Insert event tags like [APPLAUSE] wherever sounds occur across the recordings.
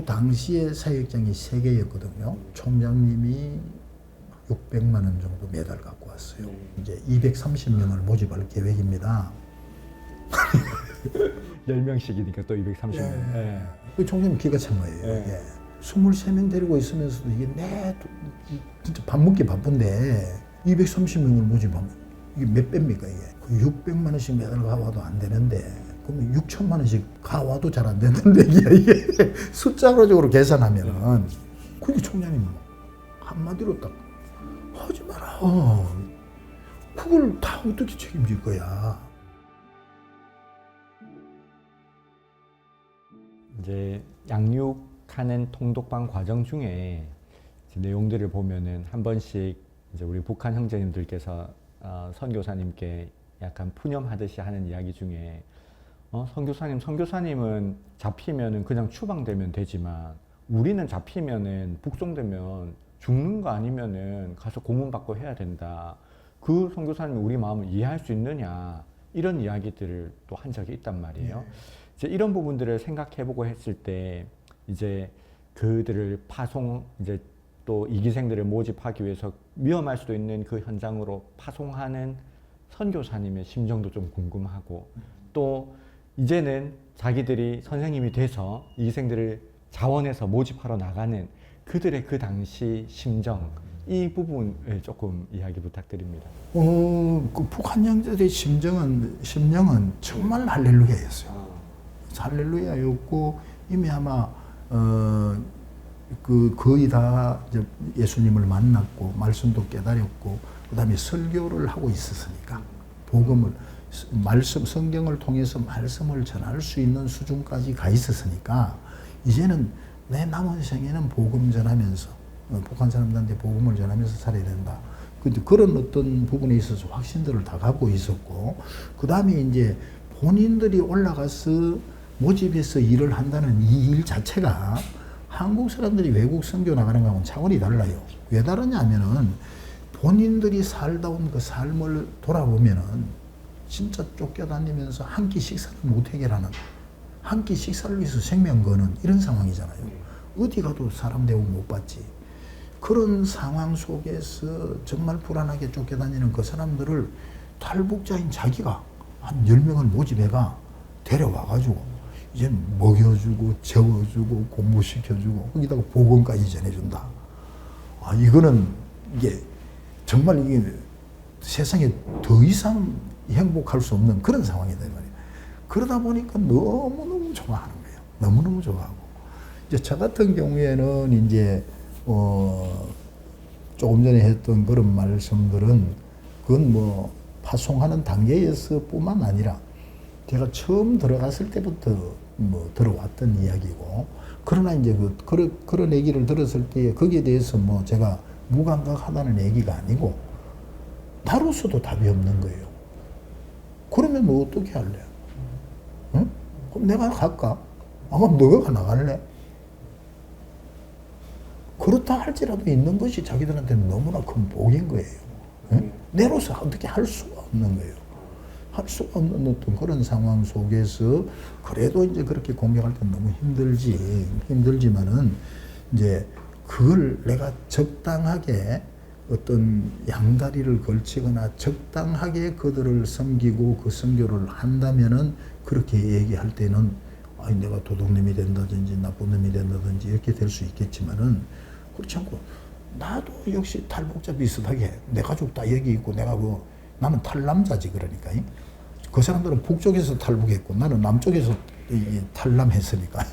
그 당시에 사역장이 세 개였거든요. 총장님이 600만 원 정도 매달 갖고 왔어요. 이제 230명을 모집할 계획입니다. [LAUGHS] 10명씩이니까 또 230명. 예. 그 총장님 기가 찬 거예요. 예. 예. 23명 데리고 있으면서도 이게 내 도- 이- 진짜 밥 먹기 바쁜데 230명을 모집하면 이게 몇 배입니까 이게? 그 600만 원씩 매달 가와도 안 되는데 그러면 6천만 원씩 가와도 잘안 되는데 [LAUGHS] 이게, 이게 숫자로적으로 계산하면은 그게 총장님 한마디로 딱 하지 마라. 그걸 다 어떻게 책임질 거야? 이제 양육하는 통독방 과정 중에 내용들을 보면은 한 번씩 이제 우리 북한 형제님들께서 어, 선교사님께 약간 푸념하듯이 하는 이야기 중에 어, 선교사님, 선교사님은 잡히면은 그냥 추방되면 되지만 우리는 잡히면은 북송되면 죽는 거 아니면은 가서 고문 받고 해야 된다. 그 선교사님이 우리 마음을 이해할 수 있느냐 이런 이야기들을 또 한 적이 있단 말이에요. 이제 이런 부분들을 생각해보고 했을 때 이제 그들을 파송 이제 또 이기생들을 모집하기 위해서 위험할 수도 있는 그 현장으로 파송하는 선교사님의 심정도 좀 궁금하고 또 이제는 자기들이 선생님이 돼서 이기생들을 자원해서 모집하러 나가는 그들의 그 당시 심정 이 부분을 조금 이야기 부탁드립니다. 어, 그 북한 형제들의 심정은 심령은 정말 할렐루야였어요. 할렐루야였고 이미 아마 어, 그 거의 다 예수님을 만났고 말씀도 깨달았고 그다음에 설교를 하고 있었으니까 복음을 말씀 성경을 통해서 말씀을 전할 수 있는 수준까지 가 있었으니까 이제는 내 남은 생에는 복음 전하면서 어, 북한 사람들한테 복음을 전하면서 살아야 된다. 그런 어떤 부분에 있어서 확신들을 다 갖고 있었고 그 다음에 이제 본인들이 올라가서 모집해서 일을 한다는 이 일 자체가 한국 사람들이 외국 선교 나가는 거하고는 차원이 달라요. 왜 다르냐면은 본인들이 살다 온 그 삶을 돌아보면은 진짜 쫓겨다니면서 한 끼 식사를 못 해결하는 한 끼 식사를 위해서 생명 거는 이런 상황이잖아요. 어디 가도 사람 대우 못 받지. 그런 상황 속에서 정말 불안하게 쫓겨다니는 그 사람들을 탈북자인 자기가 한 10명을 모집해가 데려와가지고 이제 먹여주고 재워주고 공부시켜주고 거기다가 보건까지 전해준다. 아, 이거는 이게 정말 이게 세상에 더 이상 행복할 수 없는 그런 상황이다. 이 말이에요. 그러다 보니까 너무너무 좋아하는 거예요. 너무너무 좋아하고. 이제 저 같은 경우에는 이제, 어, 조금 전에 했던 그런 말씀들은 그건 뭐 파송하는 단계에서 뿐만 아니라 제가 처음 들어갔을 때부터 뭐 들어왔던 이야기고 그러나 이제 그 그런 그런 얘기를 들었을 때 거기에 대해서 뭐 제가 무감각하다는 얘기가 아니고 나로서도 답이 없는 거예요. 그러면 뭐 어떻게 할래? 응? 그럼 내가 갈까? 아, 그럼 너가 나갈래? 그렇다 할지라도 있는 것이 자기들한테는 너무나 큰 복인 거예요. 응? 내로서 어떻게 할 수가 없는 거예요. 할 수가 없는 어떤 그런 상황 속에서 그래도 이제 그렇게 공격할 때 너무 힘들지 힘들지만은 이제 그걸 내가 적당하게 어떤 양다리를 걸치거나 적당하게 그들을 섬기고 그 섬교를 한다면은 그렇게 얘기할 때는 아니 내가 도둑놈이 된다든지 나쁜 놈이 된다든지 이렇게 될 수 있겠지만은 그렇지 않고 나도 역시 탈북자 비슷하게 내 가족 다 여기 있고 내가 그 나는 탈남자지 그러니까 이. 그 사람들은 북쪽에서 탈북했고 나는 남쪽에서 이 탈남했으니까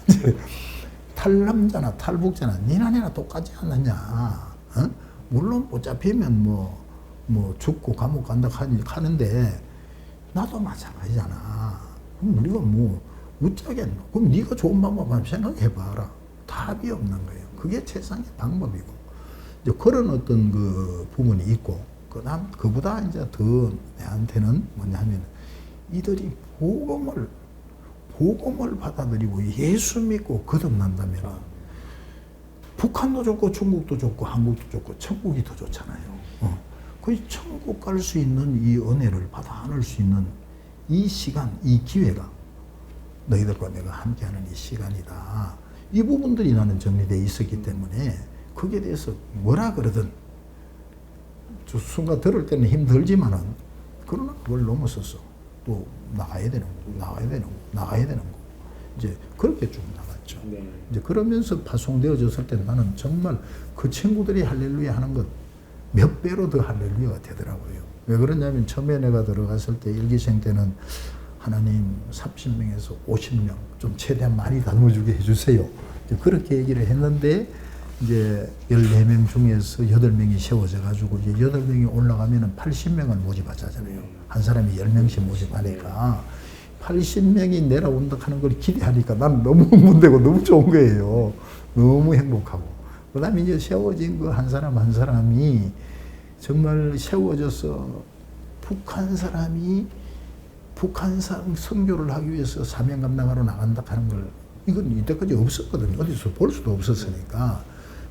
[LAUGHS] 탈남자나 탈북자나 니나니나 똑같지 않느냐 어? 물론 못 잡히면 뭐, 뭐 죽고 감옥 간다 하는데 나도 마찬가지잖아. 그럼 우리가 뭐 어쩌겠노 그럼 네가 좋은 방법 한번 생각해봐라. 답이 없는 거예요. 그게 최상의 방법이고. 이제 그런 어떤 그 부분이 있고 그다음 그보다 이제 더 내한테는 뭐냐면 이들이 복음을 복음을 받아들이고 예수 믿고 거듭난다면 북한도 좋고 중국도 좋고 한국도 좋고 천국이 더 좋잖아요. 어. 그 천국 갈 수 있는 이 은혜를 받아 안을 수 있는 이 시간, 이 기회가 너희들과 내가 함께하는 이 시간이다. 이 부분들이 나는 정리돼 있었기 때문에 거기에 대해서 뭐라 그러든 저 순간 들을 때는 힘들지만은 그러나 그걸 넘어서서 또 나가야 되는 거고 나가야 되는 거고 나가야 되는 거고 이제 그렇게 쭉 나 갔죠. 네. 이제 그러면서 파송되어졌을 때 나는 정말 그 친구들이 할렐루야 하는 것 몇 배로 더 할렐루야가 되더라고요. 왜 그러냐면 처음에 내가 들어갔을 때 일기생 때는 하나님 30명에서 50명 좀 최대한 많이 다듬어주게 해주세요. 그렇게 얘기를 했는데 이제 14명 중에서 8명이 세워져 가지고 이제 8명이 올라가면은 80명을 모집하잖아요. 한 사람이 10명씩 모집하니까 80명이 내려온다 하는 걸 기대하니까 난 너무 [LAUGHS] 문대고 너무 좋은 거예요. 너무 행복하고. 그 다음에 이제 세워진 그 한 사람 한 사람이 정말 세워져서 북한 사람이 북한산 선교를 하기 위해서 사명 감당하러 나간다 하는 걸 이건 이때까지 없었거든요. 어디서 볼 수도 없었으니까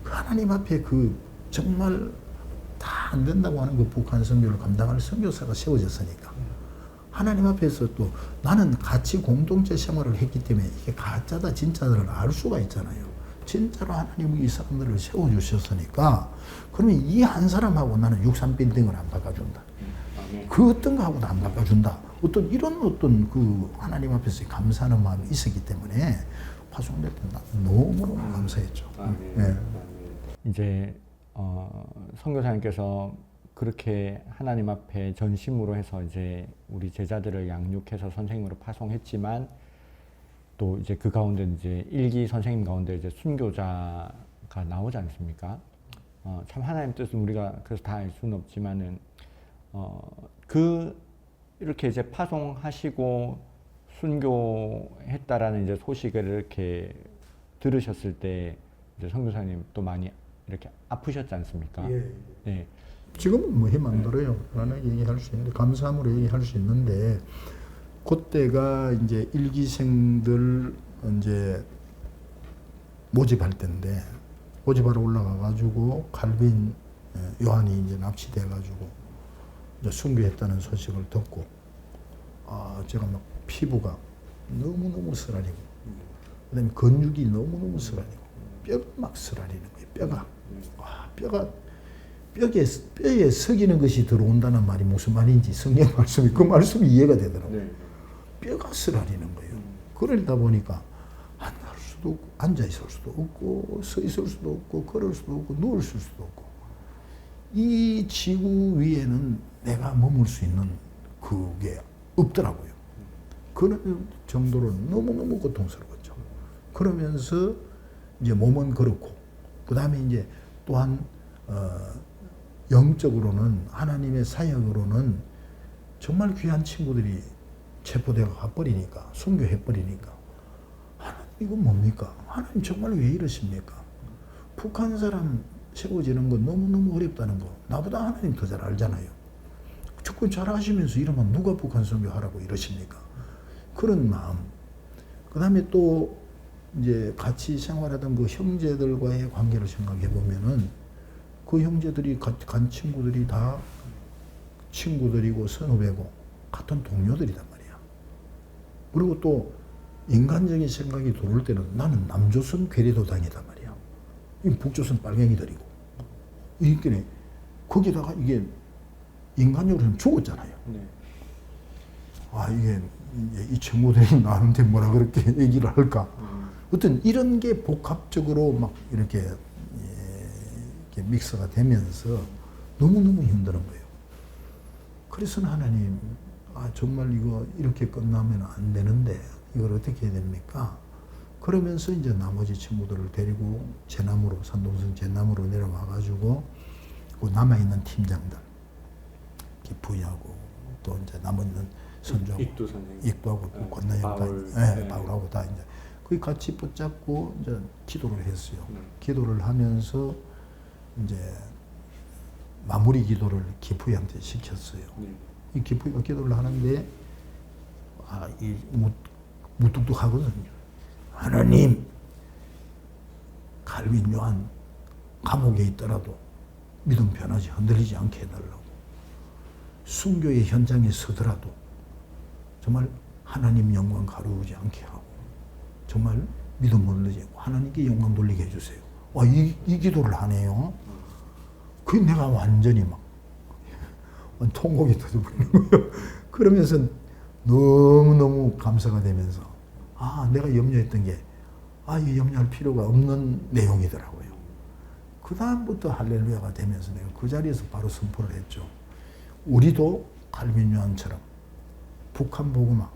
그 하나님 앞에 그 정말 다 안 된다고 하는 그 북한 선교를 감당할 선교사가 세워졌으니까 하나님 앞에서 또 나는 같이 공동체 생활을 했기 때문에 이게 가짜다 진짜다를 알 수가 있잖아요. 진짜로 하나님이 이 사람들을 세워주셨으니까 그러면 이 한 사람하고 나는 63 빌딩을 안 바꿔준다. 그 어떤 거하고도 안 바꿔준다. 어떤 이런 어떤 그 하나님 앞에서 감사하는 마음이 있었기 때문에 파송될 때 너무너무 감사했죠. 예. 이제 어, 선교사님께서 그렇게 하나님 앞에 전심으로 해서 이제 우리 제자들을 양육해서 선생님으로 파송했지만 또 이제 그 가운데 이제 일기 선생님 가운데 이제 순교자가 나오지 않습니까? 어, 참 하나님 뜻은 우리가 그래서 다 알 수는 없지만은 어, 그 이렇게 이제 파송하시고 순교했다라는 이제 소식을 이렇게 들으셨을 때 이제 선교사님 또 많이 이렇게 아프셨지 않습니까? 네. 지금은 뭐 희망들어요. 편안하게 얘기할 수 있는데 감사함으로 얘기할 수 있는데 그때가 이제 일기생들 이제 모집할 때인데 모집하러 올라가 가지고 칼빈 예, 요한이 이제 납치돼 가지고 이제 순교했다는 소식을 듣고 아 제가 막 피부가 너무 너무 쓰라리고 그 다음에 근육이 너무 너무 쓰라리고 뼈가 막 쓰라리는 거예요. 뼈가 와 뼈가 뼈에 뼈에 석이는 것이 들어온다는 말이 무슨 말인지 성경 말씀이 그 말씀이 이해가 되더라고요. 뼈가 쓰라리는 거예요. 그러다 보니까 앉을 수도 없고 앉아 있을 수도 없고 서 있을 수도 없고 걸을 수도 없고 누울 수도 없고 이 지구 위에는 내가 머물 수 있는 그게 없더라고요. 그런 정도로 너무너무 고통스러웠죠. 그러면서 이제 몸은 그렇고 그 다음에 이제 또한 어, 영적으로는 하나님의 사역으로는 정말 귀한 친구들이 체포되어 가버리니까 순교해 버리니까 하나님 이건 뭡니까? 하나님 정말 왜 이러십니까? 북한 사람 세워지는 거 너무너무 어렵다는 거 나보다 하나님 더 잘 알잖아요. 접근 잘 하시면서 이러면 누가 북한 선교하라고 이러십니까? 그런 마음. 그 다음에 또 이제 같이 생활하던 그 형제들과의 관계를 생각해 보면은 그 형제들이 가- 간 친구들이 다 친구들이고 선후배고 같은 동료들이단 말이야. 그리고 또 인간적인 생각이 들어올 때는 나는 남조선 괴뢰도당이단 말이야. 이 북조선 빨갱이들이고. 이게 거기다가 이게 인간적으로 죽었잖아요. 아 이게 이 친구들이 [LAUGHS] 나한테 뭐라 그렇게 얘기를 할까? 어떤 이런 게 복합적으로 막 이렇게, 예, 이렇게 믹스가 되면서 너무너무 힘든 거예요. 그래서 하나님, 아, 정말 이거 이렇게 끝나면 안 되는데 이걸 어떻게 해야 됩니까? 그러면서 이제 나머지 친구들을 데리고 제남으로, 산동성 제남으로 내려와 가지고 그 남아있는 팀장들, 기부하고 또 이제 남은 선조하고 선생님. 익도하고 네, 권나영 다, 바울. 예, 네. 바울하고 다 이제 거기 같이 붙잡고 이제 기도를 했어요. 네. 기도를 하면서 이제 마무리 기도를 기부한테 시켰어요. 이 기부가 기도를 하는데 아, 이 무, 무뚝뚝하거든요. 하나님, 갈빈 요한 감옥에 있더라도 믿음 변하지 흔들리지 않게 해달라고. 순교의 현장에 서더라도 정말 하나님 영광 가루지 않게 하고 정말 믿음을 늘리고 하나님께 영광 돌리게 해주세요. 와, 이, 이 기도를 하네요. 그 내가 완전히 막 통곡이 터져버리는 거예요. [LAUGHS] 그러면서 너무너무 감사가 되면서 아, 내가 염려했던 게 아, 이 염려할 필요가 없는 내용이더라고요. 그 다음부터 할렐루야가 되면서 내가 그 자리에서 바로 선포를 했죠. 우리도 갈빈 요한처럼 북한 보고마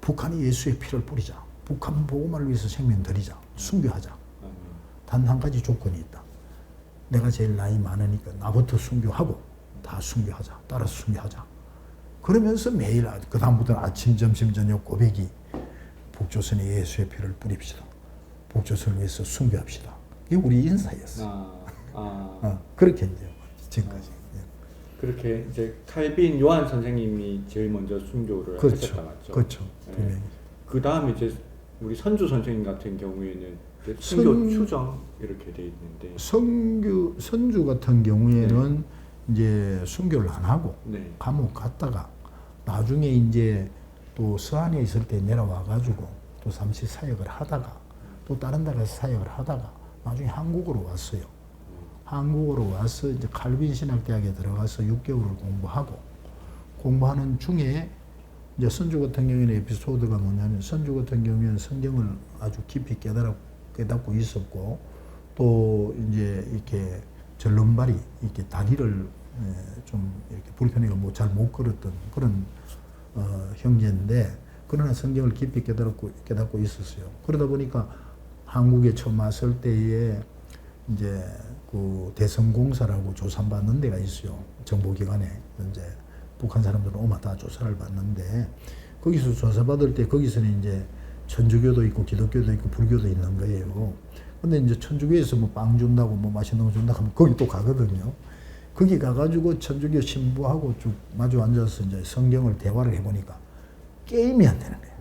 북한이 예수의 피를 뿌리자. 북한 보고마를 위해서 생명 드리자. 순교하자. 단 한 가지 조건이 있다. 내가 제일 나이 많으니까 나부터 순교하고 다 순교하자. 따라서 순교하자. 그러면서 매일 그 다음부터는 아침, 점심, 저녁 고백이 북조선에 예수의 피를 뿌립시다. 북조선을 위해서 순교합시다. 이게 우리 인사였어. 아, 아. 어, 그렇게 이제 지금까지. 예. 그렇게 이제 칼빈 요한 선생님이 제일 먼저 순교를 그렇죠. 하셨다 맞죠? 그렇죠. 네. 그 다음에 이제 우리 선주 선생님 같은 경우에는 순교 선- 추정 이렇게 돼 있는데 선교 선주 같은 경우에는 이제 순교를 안 하고 네. 감옥 갔다가 나중에 이제 또 서안에 있을 때 내려와 가지고 또 잠시 사역을 하다가 또 다른 데 가서 사역을 하다가 나중에 한국으로 왔어요. 한국으로 와서 이제 칼빈 신학대학에 들어가서 6개월을 공부하고 공부하는 중에 이제 선주 같은 경우에는 에피소드가 뭐냐면 선주 같은 경우에는 성경을 아주 깊이 깨달아, 깨닫고 있었고 또 이제 이렇게 절름발이 이렇게 다리를 에, 좀 이렇게 불편해가 뭐잘못 걸었던 그런 어, 형제인데 그러나 성경을 깊이 깨달았고 깨닫고 있었어요. 그러다 보니까 한국에 처음 왔을 때에 이제 그 대성공사라고 조사받는 데가 있어요. 정보기관에 이제 북한 사람들은 오마 다 조사를 받는데 거기서 조사받을 때 거기서는 이제 천주교도 있고 기독교도 있고 불교도 있는 거예요. 근데 이제 천주교에서 뭐 빵 준다고 뭐 맛있는 거 준다 하면 거기 또 가거든요. 거기 가가지고 천주교 신부하고 쭉 마주 앉아서 이제 성경을 대화를 해보니까 게임이 안 되는 거예요.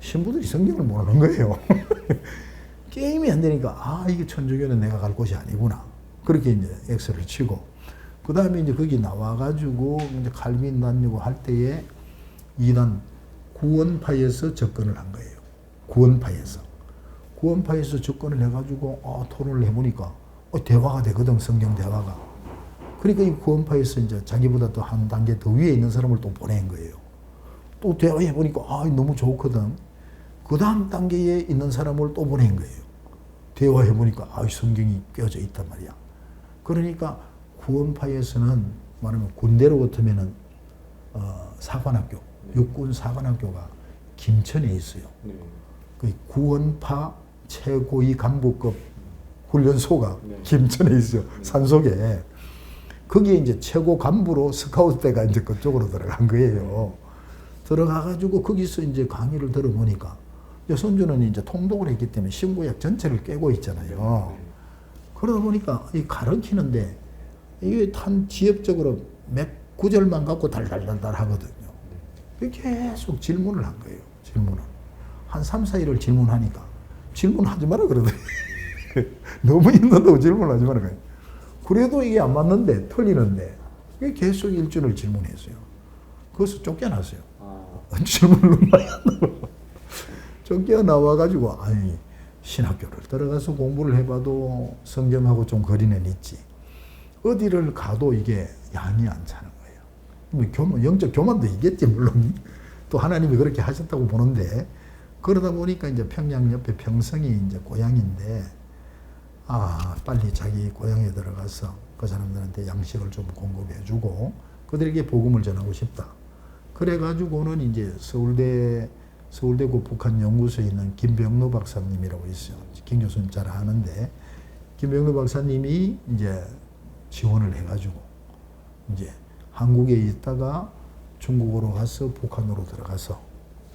신부들이 성경을 모르는 거예요. [LAUGHS] 게임이 안 되니까 아 이게 천주교는 내가 갈 곳이 아니구나. 그렇게 이제 엑스를 치고 그 다음에 이제 거기 나와가지고 이제 칼빈 다니고 할 때에 이단 구원파에서 접근을 한 거예요. 구원파에서 구원파에서 접근을 해가지고 어, 토론을 해보니까 어, 대화가 되거든 성경 대화가. 그러니까 이 구원파에서 이제 자기보다 또 한 단계 더 위에 있는 사람을 또 보낸 거예요. 또 대화해 보니까 아 너무 좋거든. 그 다음 단계에 있는 사람을 또 보낸 거예요. 대화해 보니까 아 성경이 껴져 있단 말이야. 그러니까 구원파에서는 말하면 군대로 같으면은 어, 사관학교, 육군 사관학교가 김천에 있어요. 네. 그 구원파 최고위 간부급 훈련소가 네. 김천에 있어요. 산속에. 거기에 이제 최고 간부로 스카우트대가 이제 그쪽으로 들어간 거예요. 들어가가지고 거기서 이제 강의를 들어보니까 이제 선주는 이제 통독을 했기 때문에 신구약 전체를 깨고 있잖아요. 그러다 보니까 이 가르치는데 이게 한 지역적으로 몇 구절만 갖고 달달달달 하거든요. 계속 질문을 한 거예요. 질문을. 한 3, 4일을 질문하니까 질문하지 마라 그러더니 [LAUGHS] 너무 힘든다고 질문하지 마라. 그래도 이게 안 맞는데 틀리는데 계속 일주일을 질문했어요. 거기서 쫓겨났어요. 아, [LAUGHS] 질문을 많이 한다고. 쫓겨나와가지고 아니 신학교를 들어가서 공부를 해봐도 성경하고 좀 거리는 있지. 어디를 가도 이게 양이 안 차는 거예요. 뭐 교만, 영적 교만도 있겠지 물론 또 하나님이 그렇게 하셨다고 보는데 그러다 보니까 이제 평양 옆에 평성이 이제 고향인데 아 빨리 자기 고향에 들어가서 그 사람들한테 양식을 좀 공급해 주고 그들에게 복음을 전하고 싶다. 그래가지고는 이제 서울대 서울대고 북한 연구소에 있는 김병로 박사님이라고 있어요. 김 교수님 잘 아는데 김병로 박사님이 이제 지원을 해가지고 이제 한국에 있다가 중국으로 가서 북한으로 들어가서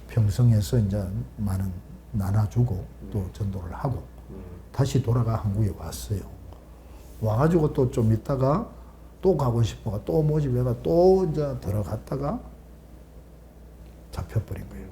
평성에서 이제 많은 나눠주고 또 전도를 하고 네. 다시 돌아가 한국에 왔어요. 와가지고 또 좀 있다가 또 가고 싶어가 또 모집해가 또 이제 들어갔다가 잡혀버린 거예요.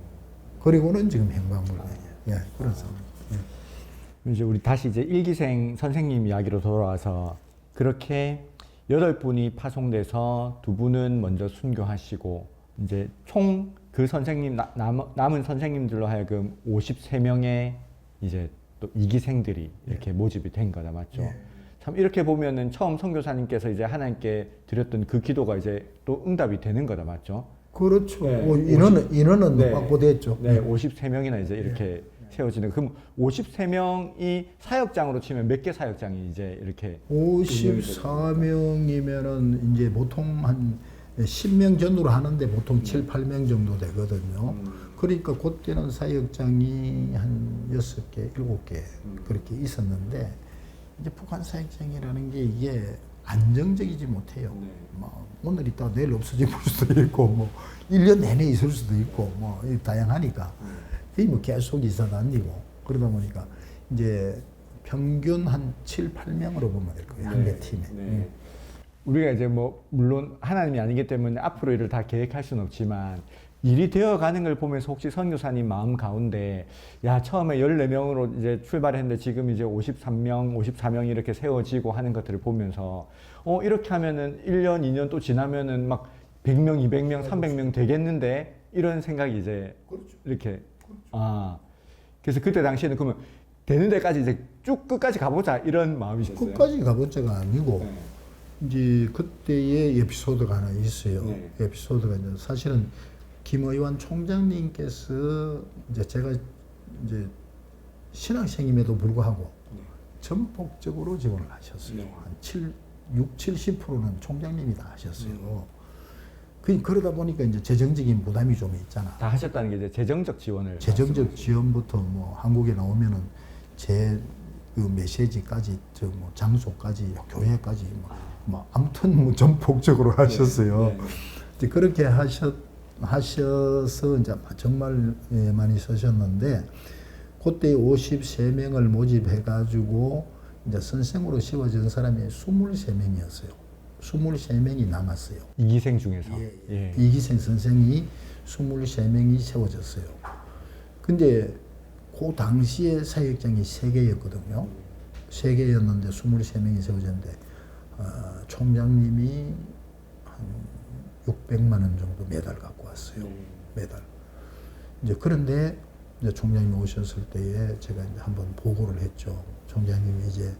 그리고는 지금 행방불명이에요. 예, 그런 상황. 예. 이제 우리 다시 이제 일기생 선생님 이야기로 돌아와서 그렇게 여덟 분이 파송돼서 두 분은 먼저 순교하시고 이제 총 그 선생님 나- 남, 남은 선생님들로 하여금 53명의 이제 또 이기생들이 이렇게 모집이 된 거다 맞죠? 예. 참 이렇게 보면은 처음 선교사님께서 이제 하나님께 드렸던 그 기도가 이제 또 응답이 되는 거다 맞죠? 그렇죠. 네. 뭐 인원은 인원은 네. 확보됐죠. 네, 53명이나 이제 이렇게 세워지는 그럼 53명이 사역장으로 치면 몇 개 사역장이 이제 이렇게 54명이면은 이제 보통 한 10명 전후로 하는데 보통 7, 8명 정도 되거든요. 그러니까 그때는 사역장이 한 6개, 7개 그렇게 있었는데 이제 북한 사역장이라는 게 이게 안정적이지 못해요. 뭐 오늘 있다 내일 없어질 수도 있고 뭐 1년 내내 있을 수도 있고 뭐이 다양하니까 이뭐 계속 이사 다니고 그러다 보니까 이제 평균 한 7, 8명으로 보면 될 거예요. 한개 팀에. 음. 우리가 이제 뭐 물론 하나님이 아니기 때문에 앞으로 일을 다 계획할 수는 없지만 일이 되어 가는 걸 보면서 혹시 선교사님 마음 가운데 야 처음에 14명으로 이제 출발했는데 지금 이제 53명, 54명 이렇게 세워지고 하는 것들을 보면서 어 이렇게 하면은 1년, 2년 또 지나면은 막 100명, 200명, 300명 되겠는데 이런 생각이 이제 그렇죠. 이렇게 아 그래서 그때 당시에는 그러면 되는 데까지 이제 쭉 끝까지 가보자 이런 마음이셨어요. 끝까지 가본 자가 아니고 네. 이제 그때의 에피소드가 하나 있어요. 네. 에피소드가 이제 사실은 김의완 총장님께서 이제 제가 이제 신학생임에도 불구하고 전폭적으로 지원을 하셨어요. 네. 한 7, 6, 70%는 총장님이 다 하셨어요. 그 그러다 보니까 이제 재정적인 부담이 좀 있잖아. 다 하셨다는 게 이제 재정적 지원을 재정적 지원부터 뭐 한국에 나오면은 제 그 메시지까지 저뭐 장소까지 교회까지 뭐, 뭐 아무튼 뭐 전폭적으로 하셨어요. 네, 네. 그렇게 하셨 하셔서 이제 정말 예, 많이 쓰셨는데 그때 53명을 모집해 가지고 이제 선생으로 씌워진 사람이 23명이었어요. 23명이 남았어요. 이기생 중에서 예, 이기생 선생이 23명이 세워졌어요. 근데 그 당시에 사역장이 3개였거든요. 3개였는데 23명이 세워졌는데 어, 총장님이 한 600만 원 정도 매달 갖고 왔어요. 매달. 이제 그런데 이제 총장님이 오셨을 때에 제가 이제 한번 보고를 했죠. 총장님이 이제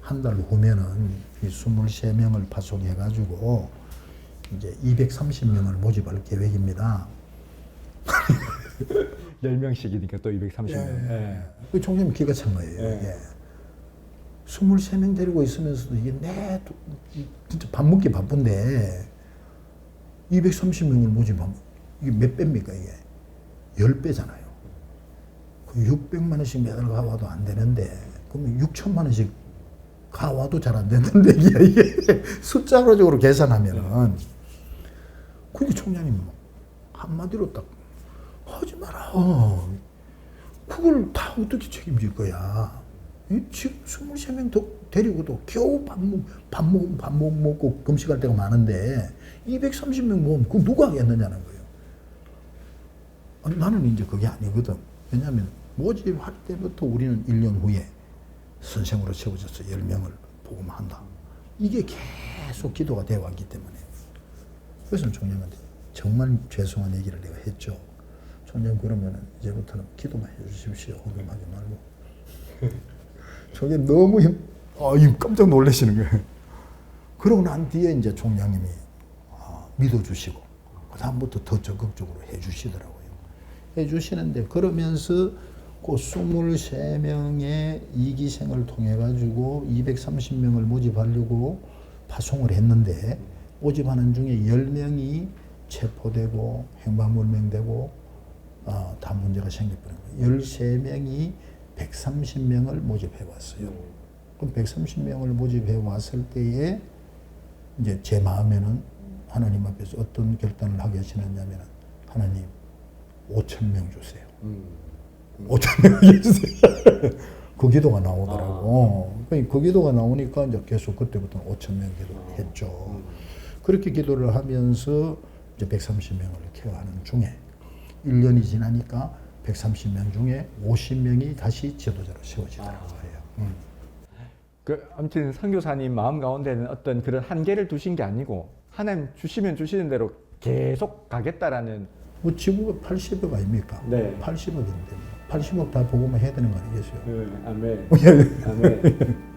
한 달 후면은 이 23명을 파송해 가지고 이제 230명을 모집할 계획입니다. [LAUGHS] 10명씩이니까 또 230명. 예. 그 총장님 기가 찬 거예요. 예. 이게. 23명 데리고 있으면서도 이게 내 도- 이- 진짜 밥 먹기 바쁜데 230명을 모집하면 이게 몇 배입니까 이게? 10배잖아요. 그 600만 원씩 매달 가와도 안 되는데 그러면 6천만 원씩 가와도 잘 안 되는데 이게, 이게 [LAUGHS] 숫자로적으로 계산하면은 그게 총장님 한마디로 딱 하지 마라. 그걸 다 어떻게 책임질 거야? 이 지금 23명 더 데리고도 겨우 밥, 먹, 밥, 먹, 밥 먹, 먹고 금식할 때가 많은데 230명 모으면 그 누가 하겠느냐는 거예요. 아니, 나는 이제 그게 아니거든. 왜냐하면 모집할 때부터 우리는 1년 후에 선생으로 세워져서 10명을 복음한다. 이게 계속 기도가 되어 왔기 때문에. 그래서 총장한테 정말 죄송한 얘기를 내가 했죠. 총장 그러면은 이제부터는 기도만 해주십시오. 헌금하지 말고. [LAUGHS] 저게 너무 힘, 아, 이 깜짝 놀라시는 거예요. 그러고 난 뒤에 이제 총장님이 아, 믿어주시고 그 다음부터 더 적극적으로 해주시더라고요. 해주시는데 그러면서 그 23명의 이기생을 통해 가지고 230명을 모집하려고 파송을 했는데 모집하는 중에 10명이 체포되고 행방불명되고 아, 다 문제가 생겨버린 거예요. 13명이 130명을 모집해 왔어요. 그럼 130명을 모집해 왔을 때에 이제 제 마음에는 하나님 앞에서 어떤 결단을 하게 하시느냐면 하나님 5천 명 주세요. 5천 명 주세요. [LAUGHS] 그 기도가 나오더라고. 그그 기도가 나오니까 이제 계속 그때부터 5천 명 기도했죠. 그렇게 기도를 하면서 이제 130명을 케어하는 중에 1년이 지나니까 130명 중에 50명이 다시 지도자로 세워지더라고요. 음. 그 아무튼 선교사님 마음 가운데는 어떤 그런 한계를 두신 게 아니고 하나님 주시면 주시는 대로 계속 가겠다라는 뭐 지구가 80억 아닙니까? 네. 80억인데 뭐. 80억 다 보고만 해야 되는 거 아니겠어요? 네, 아멘. 예. 아멘.